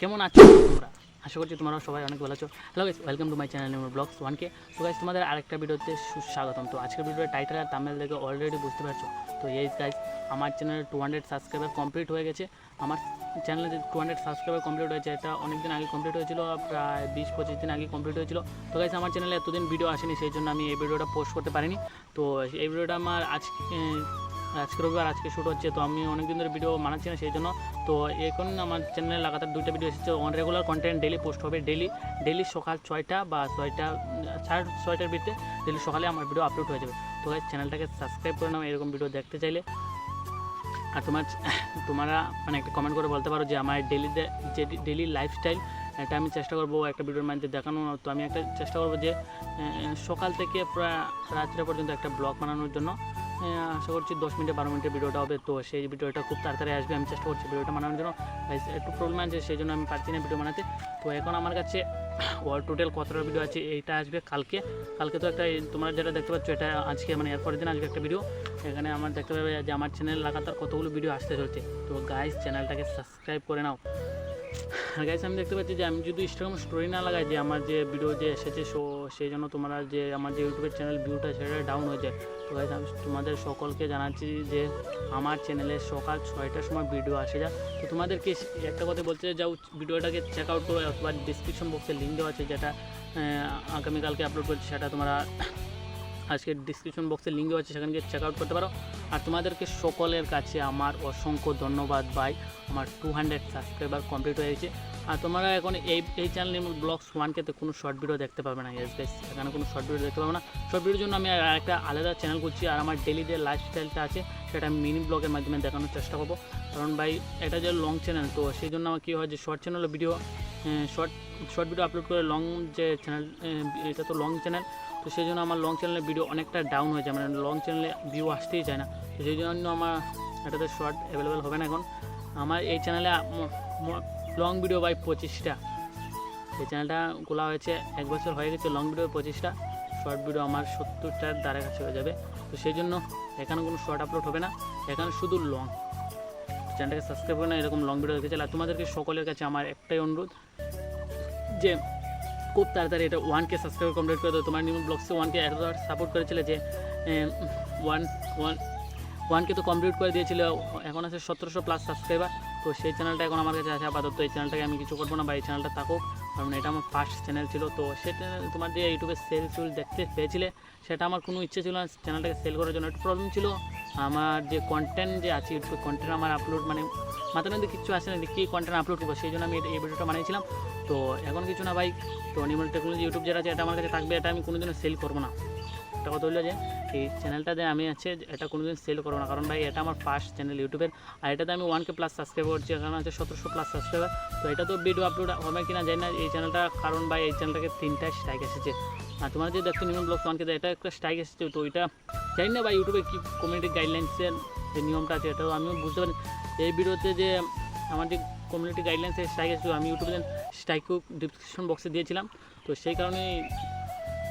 কেমন আছো তোমরা? আশা করছি তোমরা সবাই অনেক ভালো আছো। Hello guys welcome to my channel নিউর blogs ওয়ানকে তো গাইস তোমাদের আরেকটা ভিডিওতে সুস্বাগতম। তো, আজকের ভিডিওর টাইটেল আর তামিল দেখে অলরেডি বুঝতে পারছ। তো এই গাইস আমার চ্যানেলে টু হান্ড্রেড সাবস্ক্রাইবার কমপ্লিট হয়ে গেছে। আমার চ্যানেলে যে টু হান্ড্রেড সাবস্ক্রাইবার কমপ্লিট হয়েছে, এটা অনেক দিন আগে কমপ্লিট হয়েছিল প্রায় বিশ, পঁচিশ দিন আগে কমপ্লিট হয়েছিল। তো গাইস আমার চ্যানেলে এতদিন ভিডিও আসেনি, সেই জন্য আমি এই ভিডিওটা পোস্ট করতে পারিনি। তো, এই ভিডিওটা আমার আজকে আজকে রবিবার, আজকে শ্যুট হচ্ছে। তো আমি অনেক দিন ধরে ভিডিও বানাচ্ছি না, সেই জন্য। তো এখন আমার চ্যানেলে লাগাতার দুইটা ভিডিও এসেছে। On regular content daily post হবে। ডেলি ডেলি সকাল ছয়টা বা ছয়টা, সাড়ে ছয়টার ভিতরে ডেলি সকালে আমার ভিডিও আপলোড হয়ে যাবে। তো চ্যানেলটাকে সাবস্ক্রাইব করে নাও, এরকম ভিডিও দেখতে চাইলে। আর তোমার, তোমরা মানে একটা কমেন্ট করে বলতে পারো যে, আমার ডেলি যে ডেলি লাইফস্টাইল এটা আমি চেষ্টা করব একটা ভিডিওর মাধ্যমে দেখানো তো আমি একটা চেষ্টা করব যে সকাল থেকে প্রায় রাত্রে পর্যন্ত একটা ব্লগ বানানোর জন্য। আশা করছি দশ মিনিটে বারো মিনিটের ভিডিওটা হবে। তো সেই ভিডিওটা খুব তাড়াতাড়ি আসবে, আমি চেষ্টা করছি ভিডিওটা বানানোর জন্য। একটু প্রবলেম আছে, সেই জন্য আমি পারছি না ভিডিও বানাতে। তো এখন আমার কাছে অল টোটাল কতটা ভিডিও আছে, এইটা আসবে কালকে। কালকে তো একটা তোমরা যেটা দেখতে পাচ্ছ, এটা আজকে মানে এরপরের দিন আসবে একটা ভিডিও এখানে আমার দেখতে পাবে যে আমার চ্যানেল লাগাতার কতগুলো ভিডিও আসতে চলছে। তো গাইস চ্যানেলটাকে সাবস্ক্রাইব করে নাও। আর গাইস আমি দেখতে পাচ্ছি যে আমি যদি ইনস্টাগ্রাম স্টোরি না লাগাই, যে আমার যে ভিডিও যে এসেছে শো সেই জন্য তোমরা যে আমার যে ইউটিউবের চ্যানেল ভিউটা সেটা ডাউন হয়ে যায়। তো গাইজ আমি তোমাদের সকলকে জানাচ্ছি যে আমার চ্যানেলে সকাল ছয়টার সময় ভিডিও আসে, যা। তো তোমাদেরকে একটা কথা বলতে যাও ভিডিওটাকে চেক আউট করো, অথবা ডিসক্রিপশন বক্সে লিঙ্ক দেওয়া আছে, যেটা আগামীকালকে আপলোড করছি, সেটা তোমরা আজকে ডিসক্রিপশন বক্সে লিঙ্ক আছে, সেখানে গিয়ে চেক আউট করতে পারো। আর তোমাদেরকে সকলের কাছে আমার অসংখ্য ধন্যবাদ ভাই, আমার টু হান্ড্রেড সাবস্ক্রাইবার কমপ্লিট হয়ে গেছে। আর তোমরা এখন এই এই চ্যানেলে ব্লগস ওয়ানকে তো কোনো শর্ট ভিডিও দেখতে পাবে না ইয়েস গাইস এখানে কোনো শর্ট ভিডিও দেখতে পাবে না। শর্ট ভিডিওর জন্য আমি একটা আলাদা চ্যানেল করছি আর আমার ডেলি যে লাইফস্টাইলটা আছে, সেটা আমি মিনি ব্লগের মাধ্যমে দেখানোর চেষ্টা করব। কারণ ভাই, এটা যে লং চ্যানেল তো সেই জন্য আমার কী হয় যে শর্ট চ্যানেলের video short short video upload করে লং যে চ্যানেল এটা তো লং চ্যানেল তো সেই জন্য আমার লং চ্যানেলে ভিডিও অনেকটা ডাউন হয়ে যায়। মানে লং চ্যানেলে ভিউ আসতেই চায় না। তো সেই জন্য আমার এটাতে শর্ট অ্যাভেলেবেল হবে না এখন। আমার এই চ্যানেলে লং ভিডিও বাই পঁচিশটা। এই চ্যানেলটা খোলা হয়েছে এক বছর হয়ে গেছে লং ভিডিও পঁচিশটা। শর্ট ভিডিও আমার সত্তরটার দ্বারা কাছে হয়ে যাবে। তো সেই জন্য এখানে কোনো শর্ট আপলোড হবে না। এখানে শুধু লং চ্যানেলটাকে সাবস্ক্রাইব করে না এরকম লং ভিডিও দেখতে চাইলে আর তোমাদেরকে সকলের কাছে আমার একটাই অনুরোধ যে খুব তাড়াতাড়ি এটা ওয়ানকে সাবস্ক্রাইব কমপ্লিট করে দাও। তোমার নিউ ব্লগসে ওয়ানকে এত সাপোর্ট করেছিলে যে ওয়ান ওয়ান, ওয়ানকে তো কমপ্লিট করে দিয়েছিল। এখন আছে সতেরোশো প্লাস সাবস্ক্রাইবার তো সেই চ্যানেলটা এখন আমার কাছে আছে আপাতত। এই চ্যানেলটাকে আমি কিছু করব না, বা এই চ্যানেলটা থাকুক। কারণ এটা আমার ফার্স্ট চ্যানেল ছিল। তো সেটা তোমার যে ইউটিউবে সেল চুল দেখতে পেয়েছিলে, সেটা আমার কোনো ইচ্ছে ছিল না। চ্যানেলটাকে সেল করার জন্য। একটু প্রবলেম ছিল। আমার যে কন্টেন্ট যে আছে ইউটিউবে কন্টেন্ট আমার আপলোড মানে মাথার মধ্যে কিছু আসে না কী কন্টেন্ট আপলোড করব, সেই জন্য আমি এই ভিডিওটা বানিয়েছিলাম। তো এখন কিছু না ভাই, তো অনিমল টেকনোলজি ইউটিউব যেটা আছে, এটা আমার কাছে থাকবে, এটা আমি কোনোদিনও সেল করব না। একটা কথা হলো যে, এই চ্যানেলটাতে আমি আছে, এটা কোনোদিন সেল করব না। কারণ ভাই, এটা আমার ফার্স্ট চ্যানেল ইউটিউবের আর এটাতে আমি ওয়ান কে প্লাস সাবস্ক্রাইব করছি কারণ আছে সতেরোশো প্লাস সাবস্ক্রাইবার তো এটা তো ভিডিও আপলোড হবে কিনা জানি না, এই চ্যানেলটা কারণ ভাই, এই চ্যানেলটাকে তিনটা স্ট্রাইক এসেছে। আর তোমার যে দেখছ নিয়ম ব্লগ ওয়ানকে এটা একটা স্ট্রাইক এসেছে, তো ওইটা জানি না ভাই ইউটিউবে কী কমিউনিটি গাইডলাইন্সের যে নিয়মটা আছে, এটাও আমিও বুঝতে পারি এই ভিডিওতে যে আমার যে কমিউনিটি গাইডলাইন্সের স্ট্রাইক এসেছিল, আমি ইউটিউবে স্ট্রাইকও ডিসক্রিপশন বক্সে দিয়েছিলাম। তো সেই কারণেই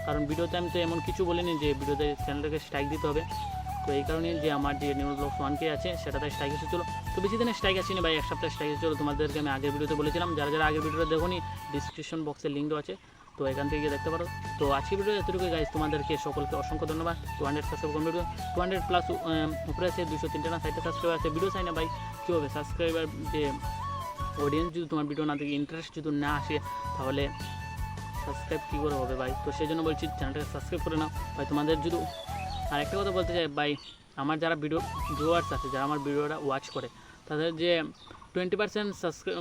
কারণ ভিডিওতে আমি তো এমন কিছু বলিনি যে ভিডিওতে চ্যানেলটাকে স্ট্রাইক দিতে হবে। তো এই কারণে যে আমার যে নিউজ ব্লগ ওয়ানকে আছে সেটাতে স্ট্রাইক এসেছিল। তো বেশি দিনে স্ট্রাইক আসেনি, ভাই, এক সপ্তাহে স্ট্রাইক এসেছিল। তোমাদেরকে আমি আগের ভিডিওতে বলেছিলাম, যারা যারা আগের ভিডিওটা দেখোনি ডিসক্রিপশন বক্সে লিঙ্ক আছে। তো এখান থেকে দেখতে পারো। তো আজকের ভিডিও এতটুকু গাইজ তোমাদেরকে সকলকে অসংখ্য ধন্যবাদ। Two hundred subscribe complete two hundred plus উপরে আছে দুশো তিনটে না সাইডে সাবস্ক্রাইবার আছে। ভিডিও চাই না, ভাই, কী হবে? সাবস্ক্রাইবার যে অডিয়েন্স যদি তোমার ভিডিও না দেখে ইন্টারেস্ট যদি না আসে, তাহলে সাবস্ক্রাইব কী করে হবে ভাই? তো সেই জন্য বলছি চ্যানেলটাকে সাবস্ক্রাইব করে নাও। ভাই, তোমাদের যদি আর একটা কথা বলতে চাই, ভাই, আমার যারা ভিডিও ভিউয়ার্স আছে, যারা আমার ভিডিওটা ওয়াচ করে, তাদের যে টোয়েন্টি পার্সেন্ট সাবস্ক্রাইব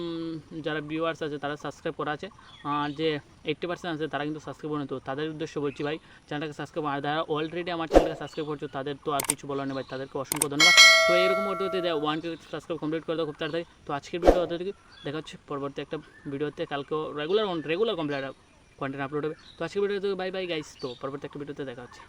যারা ভিউয়ার্স আছে, তারা সাবস্ক্রাইব করা আছে, আর যে এইট্টি পার্সেন্ট আছে, তারা কিন্তু সাবস্ক্রাইব করে তো তাদের উদ্দেশ্য বলছি ভাই চ্যানেলটাকে সাবস্ক্রাইব আর যারা অলরেডি আমার চ্যানেলটাকে সাবস্ক্রাইব করছ, তাদের তো আর কিছু বলার নেই ভাই, তাদেরকে অসংখ্য ধন্যবাদ। তো এরকম করতে হতে ওয়ান কে সাবস্ক্রাইব কমপ্লিট করে দাও খুব তাড়াতাড়ি। তো আজকের ভিডিও অত দেখা হচ্ছে পরবর্তী একটা ভিডিওতে কালকেও regular regular complete content upload হবে। তো আজকে ভিডিওতে বাই বাই গাইস তো পরবর্তী একটা ভিডিওতে দেখা হচ্ছে।